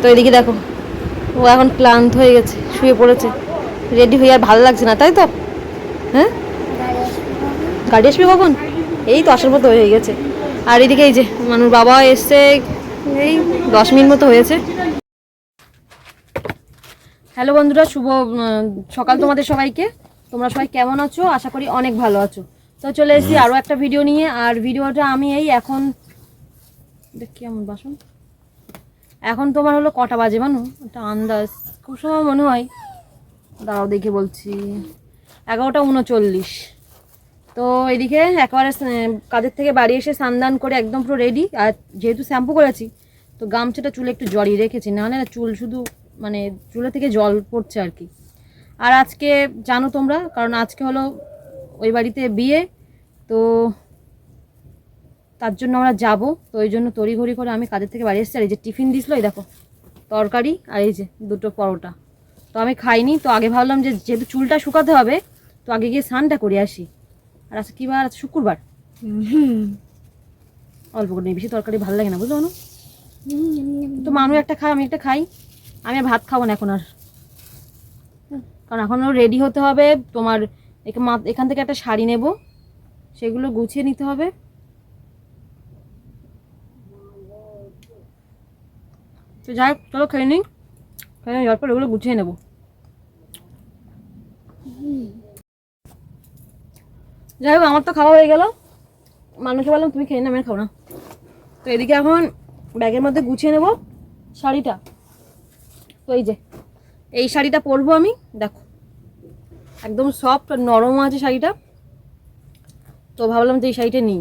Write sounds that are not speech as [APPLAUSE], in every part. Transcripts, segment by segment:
তো এদিকে দেখো, ও এখন ক্লান্ত হয়ে গেছে, শুয়ে পড়েছে। রেডি হয়ে আর ভালো লাগছে না, তাই তো? হ্যাঁ? গাড়ি আসবে কখন? এই তো আসার মতো হয়ে গেছে। আর এদিকে এই যে মানুষ বাবা এসছে, এই দশ মিনিট মতো হয়েছে। হ্যালো বন্ধুরা, শুভ সকাল তোমাদের সবাইকে। তোমরা সবাই কেমন আছো? আশা করি অনেক ভালো আছো। তো চলে এসেছি আরও একটা ভিডিও নিয়ে, আর ভিডিওটা আমি এই এখন দেখ কেমন বাসন। এখন তোমার হলো কটা বাজে মানো একটা আন্দাজ। খুব সময় মনে হয়। দাঁড়াও, দেখে বলছি। এগারোটা উনচল্লিশ। তো এদিকে একবারে কাজের থেকে বাড়ি এসে স্নান করে একদম পুরো রেডি আর যেহেতু শ্যাম্পু করেছি তো গামছাটা চুলে একটু জড়িয়ে রেখেছি। নাহলে না চুল শুধু মানে চুলে থেকে জল পড়ছে আর কি। আর আজকে জানো তোমরা? কারণ আজকে হলো ওই বাড়িতে বিয়ে। তো তার জন্য আমরা যাব। তো ওই জন্য তড়িঘড়ি করে আমি কাজের থেকে বাড়ি এসেছি? আর এই যে টিফিন দিছিল, এই দেখো, তরকারি আর এই যে দুটো পরোটা। তো আমি খাইনি, তো আগে ভাবলাম যে যেহেতু চুলটা শুকাতে হবে, তো আগে গিয়ে স্নানটা করে আসি। আর আজকে কী বার? আছে শুক্রবার। অল্প করে বেশি তরকারি ভালো লাগে না, বুঝলো না তো মানুষ একটা খায়, আমি একটা খাই। আমি ভাত খাব না এখন আর। কারণ এখনও রেডি হতে হবে। তোমার এখান থেকে একটা শাড়ি নেব, সেগুলো গুছিয়ে নিতে হবে। তো যাই হোক, চলো খেয়ে নিই। খেয়ে যাওয়ার পর এগুলো গুছিয়ে নেব। যাই হোক আমার তো খাওয়া হয়ে গেল। মানুষকে বললাম তুমি খেয়ে না আমি খাও না। তো এদিকে এখন ব্যাগের মধ্যে গুছিয়ে নেব শাড়িটা। তো এই যে এই শাড়িটা পরবো আমি দেখো। একদম সফট নরম আছে শাড়িটা। তো ভাবলাম যে এই শাড়িটা নিই।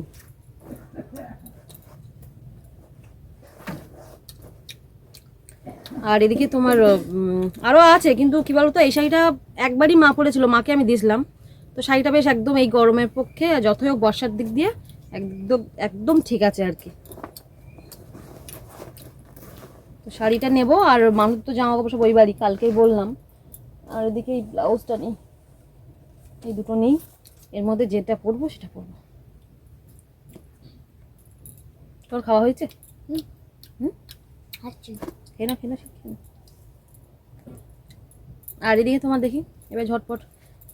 আর এদিকে তোমার আরও আছে কিন্তু কি বলতো এই শাড়িটা একবারই মা পরেছিল মাকে আমি দিয়েছিলাম। তো শাড়িটা বেশ একদম এই গরমের পক্ষে যতই হোক বর্ষার দিক দিয়ে একদম একদম ঠিক আছে আর কি। তো শাড়িটা নেব আর মানুষ তো জামা কাপড় সব ওই বাড়ি কালকেই বললাম। আর এদিকে এই ব্লাউজটা নেই। এই দুটো নেই। এর মধ্যে যেটা পরবো সেটা পরবো। তোর খাওয়া হয়েছে? হুম। হুম? না খেয়ে না খেয়ে না। আর এদিকে তোমার দেখি, এবার ঝটপট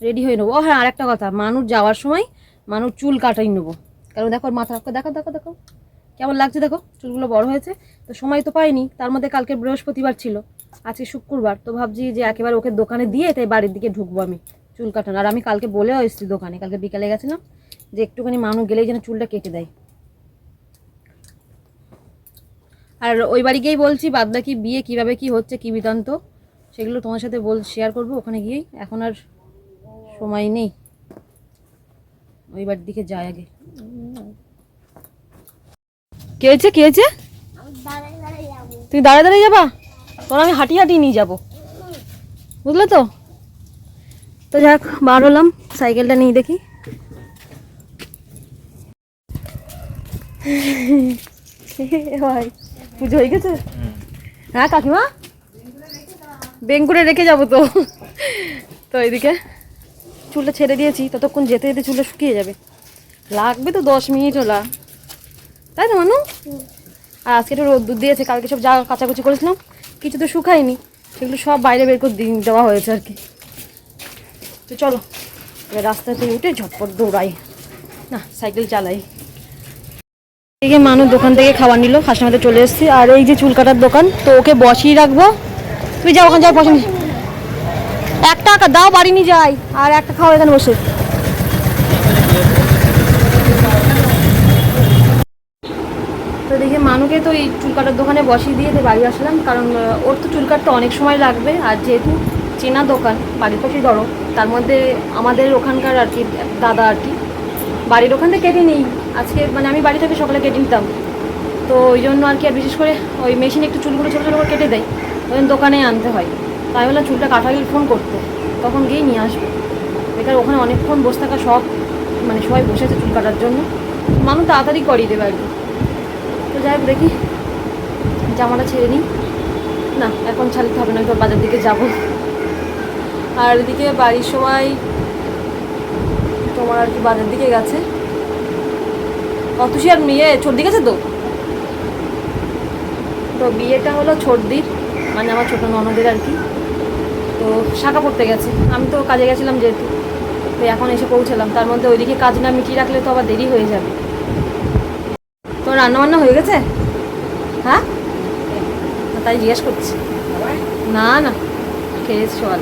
রেডি হয়ে নেব। ও হ্যাঁ আরেকটা কথা, মানুষ যাওয়ার সময় মানুষ চুল কাটাই নেব। কারণ দেখো মাথা, দেখো দেখো দেখো কেমন লাগছে দেখো, চুলগুলো বড় হয়েছে। তো সময় তো পাইনি, তার মধ্যে কালকে বৃহস্পতিবার ছিল, আজকে শুক্রবার। তো ভাবছি যে একেবারে ওকে দোকানে দিয়ে তাই বাড়ির দিকে ঢুকবো আমি চুল কাটানো আর আমি কালকে বলেও এসেছি দোকানে, কালকে বিকালে গেছিলাম যে একটুখানি মানুষ গেলেই যেন চুলটা কেটে দেয়। আর ওই বাড়ি গিয়েই বলছি বাদবাকি বিয়ে কীভাবে কি হচ্ছে, কি বৃত্তান্ত সেগুলো তোমার সাথে বল শেয়ার করব ওখানে গিয়েই। এখন আর সময় নেই। ওই বাড়ির দিকে যাই আগে। কে হয়েছে কে হয়েছে? তুই দাঁড়ায় দাঁড়িয়ে যাবা? তোর আমি হাঁটি হাঁটি নিয়ে যাব। বুঝলে তো? তো যাক, বার হলাম, সাইকেলটা নিয়ে দেখি। [LAUGHS] ভাই পুজো হয়ে গেছে? হ্যাঁ কাকিমা? বেং করে রেখে যাব তো। তো এদিকে চুলটা ছেড়ে দিয়েছি ততক্ষণ যেতে যেতে চুলটা শুকিয়ে যাবে। লাগবে তো দশ মিনিট ওলা তাই তো মানু? আর আজকে একটু রোদ্দুর দিয়েছে কালকে সব যা কাচাকুচি করেছিলাম কিছু তো শুকায়নি। সেগুলো সব বাইরে বের করে দিয়ে দেওয়া হয়েছে আর কি। তো চলো এবার রাস্তাতে উঠে ঝটপট দৌড়াই। না সাইকেল চালাই। এদিকে মানুষ দোকান থেকে খাবার নিল হাসনাতে চলে এসেছি। আর এই যে চুল কাটার দোকান, তো ওকে বসিয়ে রাখব। তুই যাও, ওখানে যাও পছন্দ একটা টাকা দাও, বাড়ি নিয়ে যাই। আর একটা খাওয়া এখানে বসে। তো দেখে মানুকে তো এই চুল কাটার দোকানে বসিয়ে দিয়ে বাড়ি আসলাম। কারণ ওর তো চুল কাটতে অনেক সময় লাগবে। আর যেহেতু চেনা দোকান, বাড়ির পাশেই ধরো, তার মধ্যে আমাদের ওখানকার আর কি, দাদা আর কি, বাড়ির ওখান থেকে কেটে নিই। আজকে মানে আমি বাড়ি থেকে সকালে কেটে নিতাম। তো ওই জন্য আর কি, আর বিশেষ করে ওই মেশিনে একটু চুলগুলো ছোটো ছোটো করে কেটে দেয়। ওই জন্য দোকানে আনতে হয়। তাই বললাম চুলটা কাটা গেলে ফোন করতে। তখন গিয়েই নিয়ে আসবে। বেকার ওখানে অনেকক্ষণ বসে থাকা সব মানে সবাই বসে আছে চুল কাটার জন্য। মানুষ তাড়াতাড়ি করিয়ে দেবে আর কি। তো যাই হোক, দেখি। জামাটা ছেড়ে নিই। না, এখন ছাড়তে হবে না একটু বাজার দিকে যাব। আর এদিকে বাড়ির সবাই তোমার আর কি বাজার দিকে গেছে। অতুষি আর মেয়ে ছোট গেছে তো? তো বিয়েটা হলো ছোটদির মানে আমার ছোটো ননদের আর কি। তো শাখা পড়তে গেছে। আমি তো কাজে গেছিলাম যেহেতু, তো এখন এসে পৌঁছালাম। তার মধ্যে ওইদিকে কাজ না মিটিয়ে রাখলে তো আবার দেরি হয়ে যাবে। তো রান্না বান্না হয়ে গেছে? হ্যাঁ? তাই জিজ্ঞেস করছি। না না খেয়েছি সকাল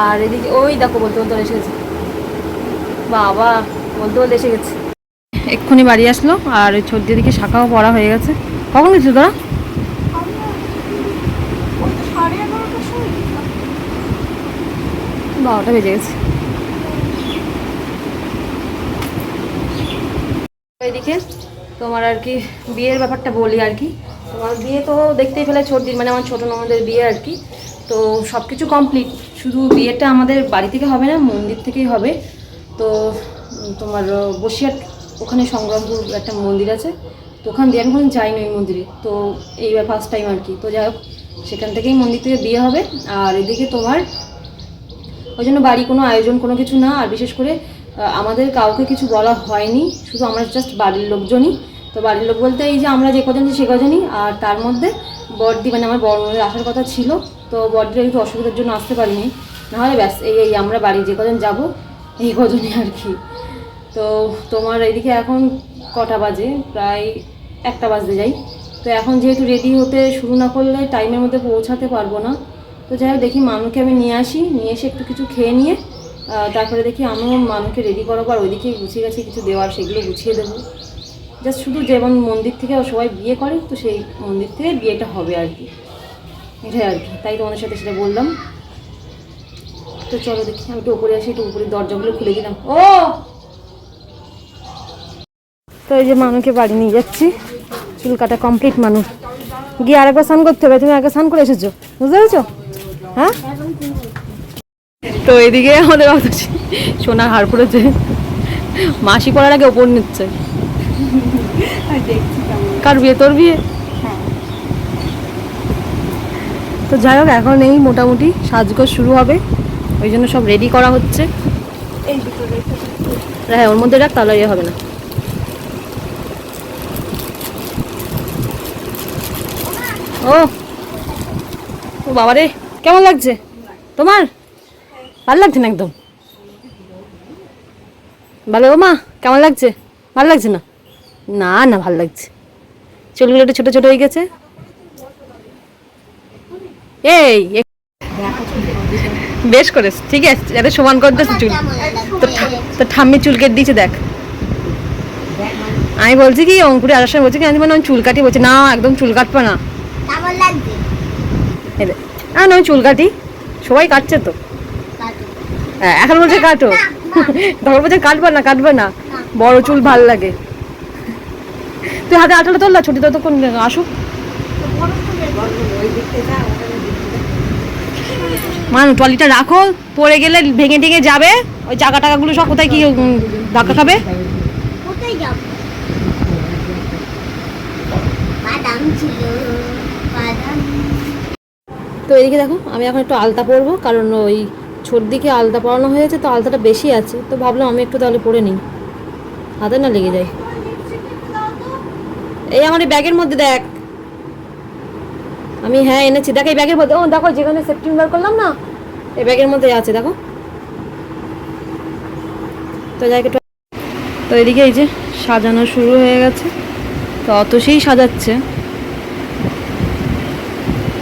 আর। এদিকে, ওই দেখো বলতে বলতে এসে গেছে। বাবা, বলতে বলতে এসে গেছে। এক্ষুনি বাড়ি আসলো, আর ওই ছোট দিদিকে শাখাও পড়া হয়ে গেছে। কখন গেছিল তোরা? বারোটা বেজে গেছে। এদিকে তোমার আর কি বিয়ের ব্যাপারটা বলি আর কি। তোমার বিয়ে তো দেখতেই পেলে ছোট দিন মানে আমার ছোটো ননদের বিয়ে আর কি। তো সব কিছু কমপ্লিট শুধু বিয়েটা আমাদের বাড়ি থেকে হবে না, মন্দির থেকেই হবে। তো তোমার বসিরহাট ওখানে সংগ্রামপুর একটা মন্দির আছে, তো ওখান দিয়ে আমি যাইনি ওই মন্দিরে। তো এই ফার্স্ট টাইম আর কি। তো যাই হোক, সেখান থেকেই মন্দির থেকে বিয়ে হবে। আর এদিকে তোমার ওই জন্য বাড়ি কোনো আয়োজন কোনো কিছু না। আর বিশেষ করে আমাদের কাউকে কিছু বলা হয়নি। শুধু আমরা জাস্ট বাড়ির লোকজনই। তো বাড়ির লোক বলতে এই যে আমরা যে কজন সে কজনই। আর তার মধ্যে বড়দি মানে আমার বড় বোনের আসার কথা ছিল। তো বড়দির একটু অসুবিধার জন্য আসতে পারিনি। নাহলে ব্যাস, এই এই আমরা বাড়ি যে কজন যাব, এই কজনই আর কি। তো তোমার এদিকে এখন কটা বাজে? প্রায় একটা বাজতে যাই। তো এখন যেহেতু রেডি হতে শুরু না করলে টাইমের মধ্যে পৌঁছাতে পারব না। তো যাই হোক, দেখি মানুকে আমি নিয়ে আসি, নিয়ে এসে একটু কিছু খেয়ে নিয়ে তারপরে দেখি আমিও মানুকে রেডি করাবো, আর ওইদিকে গুছিয়ে গেছে, কিছু দেওয়ার সেগুলো গুছিয়ে দেবো। জাস্ট শুধু যেমন মন্দির থেকে সবাই বিয়ে করে, তো সেই মন্দির থেকে বিয়েটা হবে আর কি। এটাই আর কি, তাই তোমাদের সাথে সেটা বললাম। তো চলো দেখি, আমি একটু উপরে আসি, একটু উপরে দরজাগুলো খুলে দিলাম। ও! এই যে মানুষকে বাড়ি নিয়ে যাচ্ছি। চুল কাটা কমপ্লিট মানুষ। গিয়ে আরেকবার স্নান করতে হবে তুমি আগে স্নান করে এসেছ বুঝতে পেরেছ? হ্যাঁ? তো এদিকে আমাদের অত সোনা হার পড়েছে। মাসি পড়ার আগে ওপর নিচ্ছে। কার বিয়ে? তোর বিয়ে? তো যাই হোক এখন এই মোটামুটি সাজগোজ শুরু হবে। ওই জন্য সব রেডি করা হচ্ছে। হ্যাঁ ওর মধ্যে রাখ তাহলে ইয়ে হবে না। ও। ও বাবা রে কেমন লাগছে? তোমার? ভালো লাগছে না একদম? ভালো ও মা কেমন লাগছে? ভালো লাগছে না? না না, ভালো লাগছে। চুলগুলো একটু ছোটো ছোটো হয়ে গেছে। এই বেশ করেছ, ঠিক আছে যাতে সমান করতেছে চুল। তো ঠাম্মি চুল কেটে দিয়েছে, দেখ। আমি বলছি কি, অঙ্কুরে আসার সময় বলছি কি, আমি চুল কাটি বলছি, না, একদম চুল কাটবে না। না না চুল কাটি। সবাই কাটছে তো। হ্যাঁ, এখন বলছে কাটো তখন বলছে কাটবে না কাটবে না। বড় চুল ভালো লাগে। তুই হাতে আঠাটা তোল না ছুটি ততক্ষণ আসুক মানু ট্রলিটা রাখো। পড়ে গেলে ভেঙে টেঙে যাবে। ওই চাকা টাকাগুলো সব কোথায় কি ধাক্কা খাবে? কোথায় যাব? বাদাম ছিল। তো এদিকে দেখো, আমি এখন একটু আলতা পরবো, কারণ ওই ছোট দিকে আলতা পরানো হয়েছে, তো আলতাটা বেশি আছে, তো ভাবলাম আমি একটু তাহলে পরে নিই। হাতে না লেগে যায়। এই আমার এই ব্যাগের মধ্যে দেখ। আমি হ্যাঁ এনেছি, দেখ এই ব্যাগের মধ্যে, ও দেখো যেখানে সেপ্টেম্বর করলাম না, এই ব্যাগের মধ্যে আছে, দেখো। তো যাই তো এদিকে এই যে সাজানো শুরু হয়ে গেছে, তো অত সেই সাজাচ্ছে।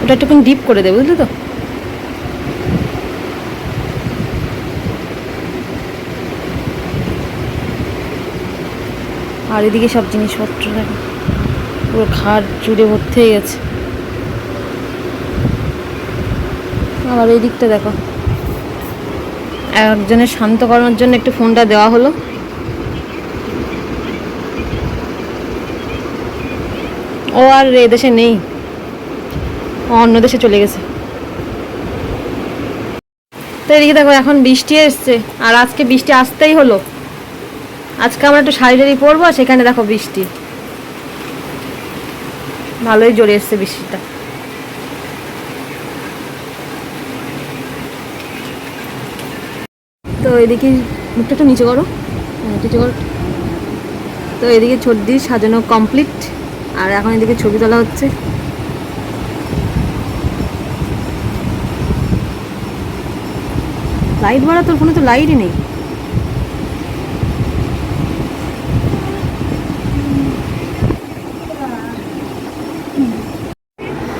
ওটা একটুখানি ডিপ করে দেবে, বুঝলি তো? আর এদিকে সব জিনিসপত্র দেখো। পুরো খাট জুড়ে ভর্তি হয়ে গেছে। আবার এই দিকটা দেখো। একজনের শান্ত করানোর জন্য একটু ফোনটা দেওয়া হলো। ও আর এদেশে নেই। অন্য দেশে চলে গেছে। তো এদিকে দেখো এখন বৃষ্টি এসছে আর আজকে বৃষ্টি আসতেই হলো। আজকে আমরা একটু শাড়ি টাড়ি পরবো সেখানে দেখো বৃষ্টি। ভালোই জোরে এসছে বৃষ্টিটা। তো এদিকে মুখটা একটু নিচে করো। হ্যাঁ, নিচে করো। তো এদিকে ছর্দি সাজানো কমপ্লিট আর এখন এদিকে ছবি তোলা হচ্ছে। লাইট মারা তোর ফোনে তো লাইটই নেই।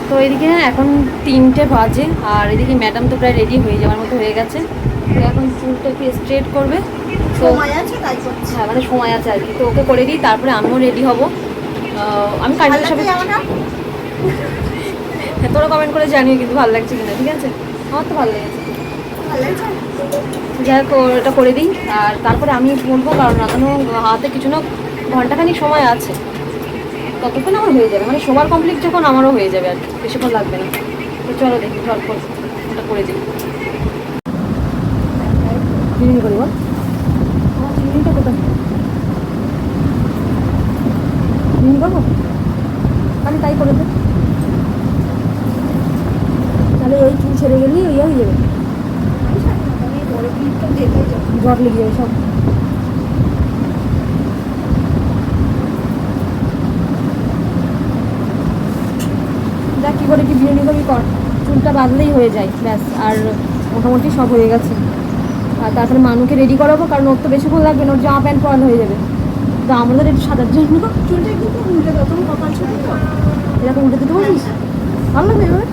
তো এদিকে এখন তিনটে বাজে আর এদিকে ম্যাডাম তো প্রায় রেডি হয়ে যাওয়ার মতো হয়ে গেছে। তো এখন চুলটা একটু স্ট্রেট করবে। তো আছে হ্যাঁ মানে সময় আছে আর কি। তো ওকে করে দিই তারপরে আমিও রেডি হব। আমি কাজের সাথে হ্যাঁ তোরা কমেন্ট করে জানিও কিন্তু ভালো লাগছে কিনা ঠিক আছে? আমার তো ভালো লেগেছে। যাই হোক, ওটা করে দিই। আর তারপরে আমি বলব কারণ এখনও হাতে কিছু না, ঘন্টাখানিক সময় আছে। ততক্ষণ আমার হয়ে যাবে মানে সবার কমপ্লিট যখন আমারও হয়ে যাবে আর কি বেশিক্ষণ লাগবে না। তো চলো দেখি চল ওটা করে দিই। বল আমার চিনিটা কোথায় চিনি করব আমি তাই করে দে তাহলে ওই চুল ছেড়ে গেলেই ইয়ে হয়ে যাবে জট লেগে যাবে সব দেখ কী করে কি বিরিয়ানি করবি কর চুলটা বাঁধলেই হয়ে যায় ব্যাস আর মোটামুটি সব হয়ে গেছে। আর তারপরে মানুকে রেডি করাবো কারণ ওর তো বেশিক্ষণ লাগবে না ওর জামা প্যান্ট পরানো হয়ে যাবে। তো আমাদের একটু সাদার জন্য। চুলটা একটু উল্টে তুমি কপাল ছোট তো এরকম উল্টে দিতে বলছিস ভালো লাগবে এভাবে?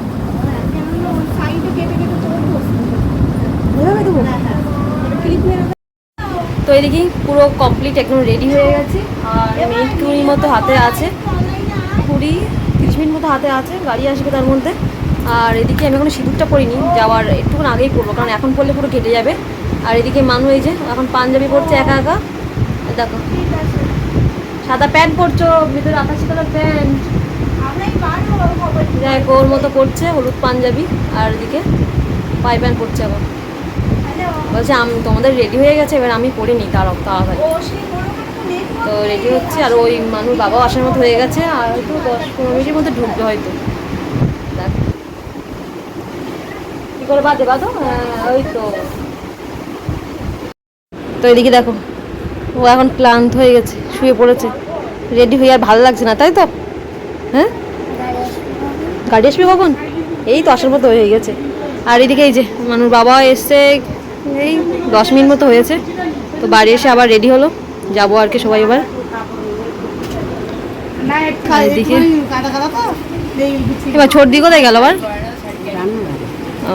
দেবো? তো এদিকে পুরো কমপ্লিট একদম রেডি হয়ে গেছে। আর মিনিট কুড়ির মতো হাতে আছে। কুড়ি তিরিশ মিনিট মতো হাতে আছে গাড়ি আসবে তার মধ্যে। আর এদিকে আমি এখনও সিঁদুরটা পরিনি যাওয়ার একটুক্ষণ আগেই করব কারণ এখন পরলে পুরো কেটে যাবে। আর এদিকে মানু এই যে এখন পাঞ্জাবি পরছে একা একা। দেখো। সাদা প্যান্ট পরছো ভিতরে আকাশি কালার প্যান্ট। যাই ওর মতো পরছে হলুদ পাঞ্জাবি আর এদিকে পাই প্যান্ট পরছে আবার। বলছে আমি তোমাদের রেডি হয়ে গেছে এবার আমি পরিনি তাড়া তাড়াতাড়ি। তো রেডি হচ্ছে আর ওই মানুষ বাবাও আসার মতো হয়ে গেছে আর হয়তো দশ পনেরো মিনিটের মধ্যে ঢুকবে হয়তো দেখ করে বাদে বাদো ওই তো। তো এদিকে দেখো ও এখন ক্লান্ত হয়ে গেছে শুয়ে পড়েছে। রেডি হয়ে আর ভালো লাগছে না তাই তো? হ্যাঁ? গাড়ি আসবে কখন? এই তো আসার মতো হয়ে গেছে। আর এদিকে এই যে মানুষ বাবা এসছে এই দশ মিনিট মতো হয়েছে। তো বাড়ি এসে আবার রেডি হলো যাব আর কি সবাই এবার। এবার ছোট দিকে কোথায় গেল আবার? ও।